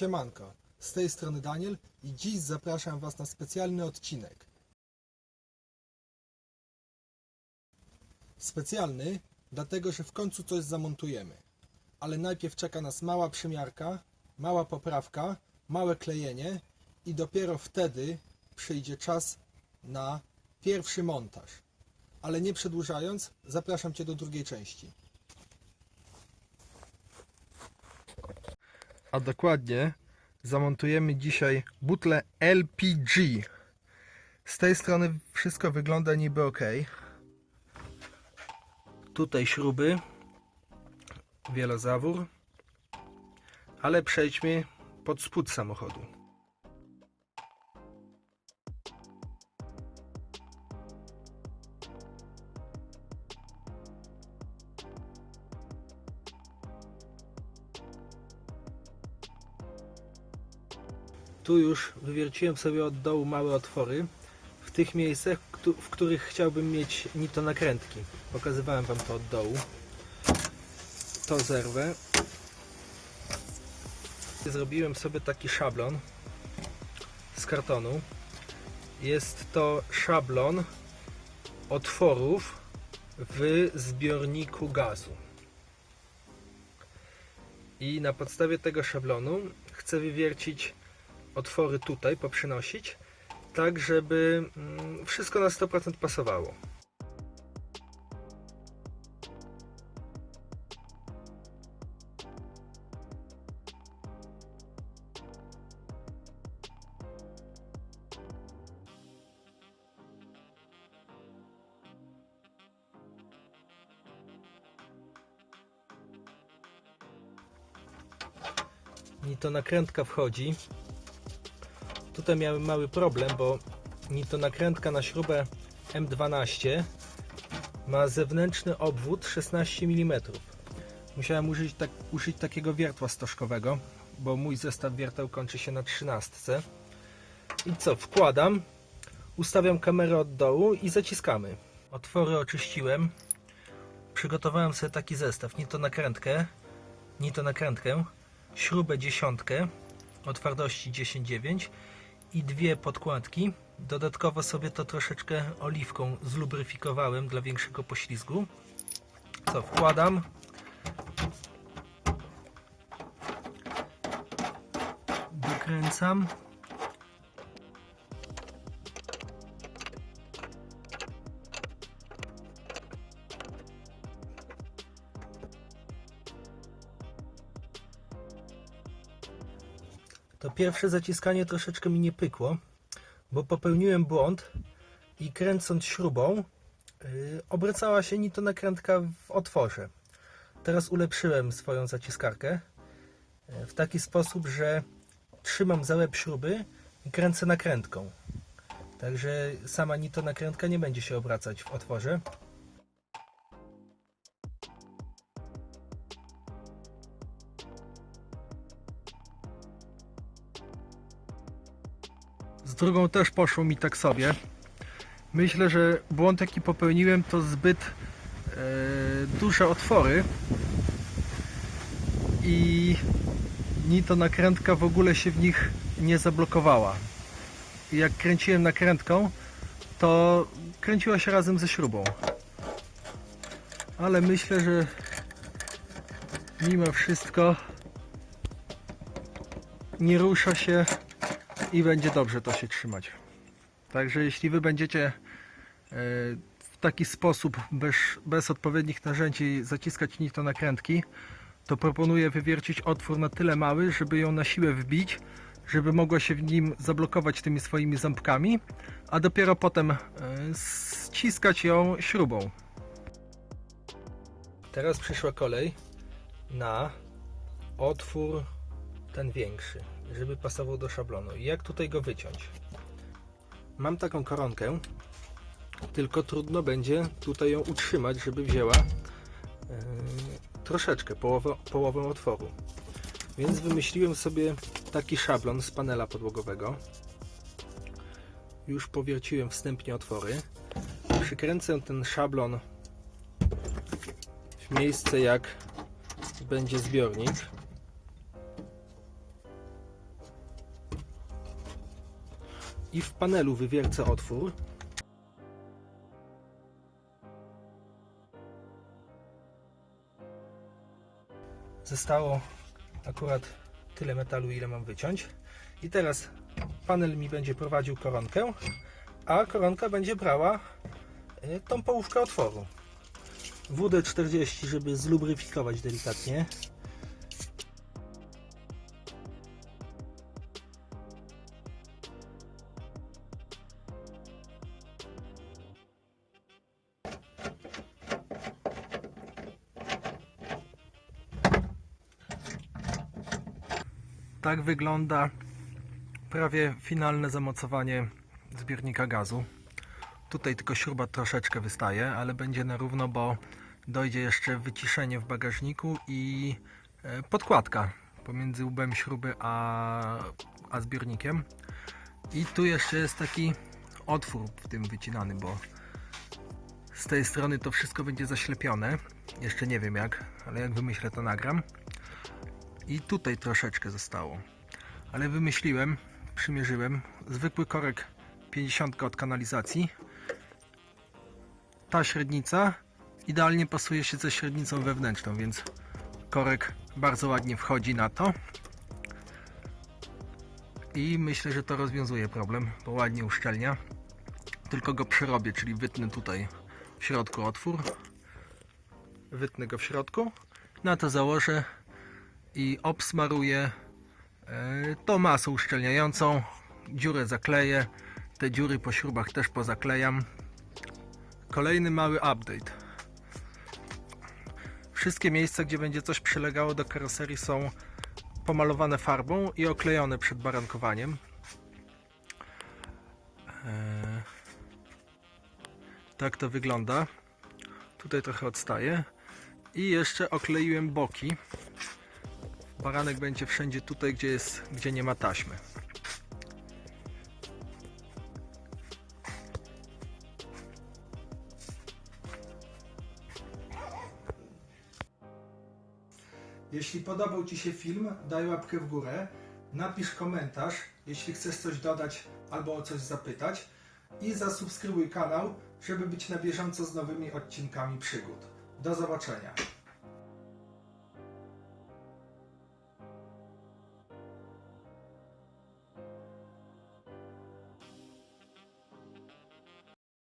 Siemanko, z tej strony Daniel i dziś zapraszam Was na specjalny odcinek. Specjalny, dlatego że w końcu coś zamontujemy. Ale najpierw czeka nas mała przymiarka, mała poprawka, małe klejenie i dopiero wtedy przyjdzie czas na pierwszy montaż. Ale nie przedłużając, zapraszam Cię do drugiej części. A dokładnie zamontujemy dzisiaj butlę LPG. Z tej strony wszystko wygląda niby ok. Tutaj śruby, wielozawór, ale przejdźmy pod spód samochodu. Tu już wywierciłem sobie od dołu małe otwory w tych miejscach, w których chciałbym mieć nito nakrętki. Pokazywałem Wam to od dołu. To zerwę. Zrobiłem sobie taki szablon z kartonu. Jest to szablon otworów w zbiorniku gazu. I na podstawie tego szablonu chcę wywiercić otwory tutaj poprzynosić, tak żeby mm, wszystko na 100% pasowało. I to nakrętka wchodzi Tutaj miałem mały problem, bo ni to nakrętka na śrubę M12 ma zewnętrzny obwód 16 mm. Musiałem użyć, tak, użyć takiego wiertła stożkowego, bo mój zestaw wierteł kończy się na 13. I co, wkładam, ustawiam kamerę od dołu i zaciskamy. Otwory oczyściłem. Przygotowałem sobie taki zestaw, ni to nakrętkę, ni to nakrętkę, śrubę dziesiątkę o twardości 10,9 i dwie podkładki. Dodatkowo sobie to troszeczkę oliwką zlubryfikowałem dla większego poślizgu. Co wkładam. Dokręcam. To pierwsze zaciskanie troszeczkę mi nie pykło, bo popełniłem błąd i kręcąc śrubą yy, obracała się nito nakrętka w otworze. Teraz ulepszyłem swoją zaciskarkę yy, w taki sposób, że trzymam za łeb śruby i kręcę nakrętką. Także sama nito nakrętka nie będzie się obracać w otworze. Z drugą też poszło mi tak sobie. Myślę, że błąd jaki popełniłem to zbyt e, duże otwory i ni to nakrętka w ogóle się w nich nie zablokowała. Jak kręciłem nakrętką, to kręciła się razem ze śrubą. Ale myślę, że mimo wszystko nie rusza się i będzie dobrze to się trzymać. Także jeśli Wy będziecie e, w taki sposób, bez, bez odpowiednich narzędzi zaciskać nito nakrętki, to proponuję wywiercić otwór na tyle mały, żeby ją na siłę wbić, żeby mogła się w nim zablokować tymi swoimi ząbkami, a dopiero potem e, ściskać ją śrubą. Teraz przyszła kolej na otwór ten większy, żeby pasował do szablonu. Jak tutaj go wyciąć? Mam taką koronkę, tylko trudno będzie tutaj ją utrzymać, żeby wzięła yy, troszeczkę, połowę, połowę otworu. Więc wymyśliłem sobie taki szablon z panela podłogowego. Już powierciłem wstępnie otwory. Przykręcę ten szablon w miejsce jak będzie zbiornik. I w panelu wywiercę otwór. Zostało akurat tyle metalu, ile mam wyciąć. I teraz panel mi będzie prowadził koronkę, a koronka będzie brała y, tą połówkę otworu. WD-40, żeby zlubryfikować delikatnie. Tak wygląda prawie finalne zamocowanie zbiornika gazu. Tutaj tylko śruba troszeczkę wystaje, ale będzie na równo, bo dojdzie jeszcze wyciszenie w bagażniku i e, podkładka pomiędzy łbem śruby a, a zbiornikiem. I tu jeszcze jest taki otwór w tym wycinany, bo z tej strony to wszystko będzie zaślepione. Jeszcze nie wiem jak, ale jak wymyślę to nagram. I tutaj troszeczkę zostało. Ale wymyśliłem, przymierzyłem zwykły korek 50 od kanalizacji. Ta średnica idealnie pasuje się ze średnicą wewnętrzną, więc korek bardzo ładnie wchodzi na to. I myślę, że to rozwiązuje problem, bo ładnie uszczelnia. Tylko go przerobię, czyli wytnę tutaj w środku otwór. Wytnę go w środku. Na to założę i obsmaruję e, tą masą uszczelniającą. Dziurę zakleję. Te dziury po śrubach też pozaklejam. Kolejny mały update. Wszystkie miejsca, gdzie będzie coś przylegało do karoserii są pomalowane farbą i oklejone przed barankowaniem. E, Tak to wygląda. Tutaj trochę odstaje. I jeszcze okleiłem boki. Baranek będzie wszędzie tutaj, gdzie, jest, gdzie nie ma taśmy. Jeśli podobał Ci się film, daj łapkę w górę, napisz komentarz, jeśli chcesz coś dodać albo o coś zapytać i zasubskrybuj kanał, żeby być na bieżąco z nowymi odcinkami przygód. Do zobaczenia.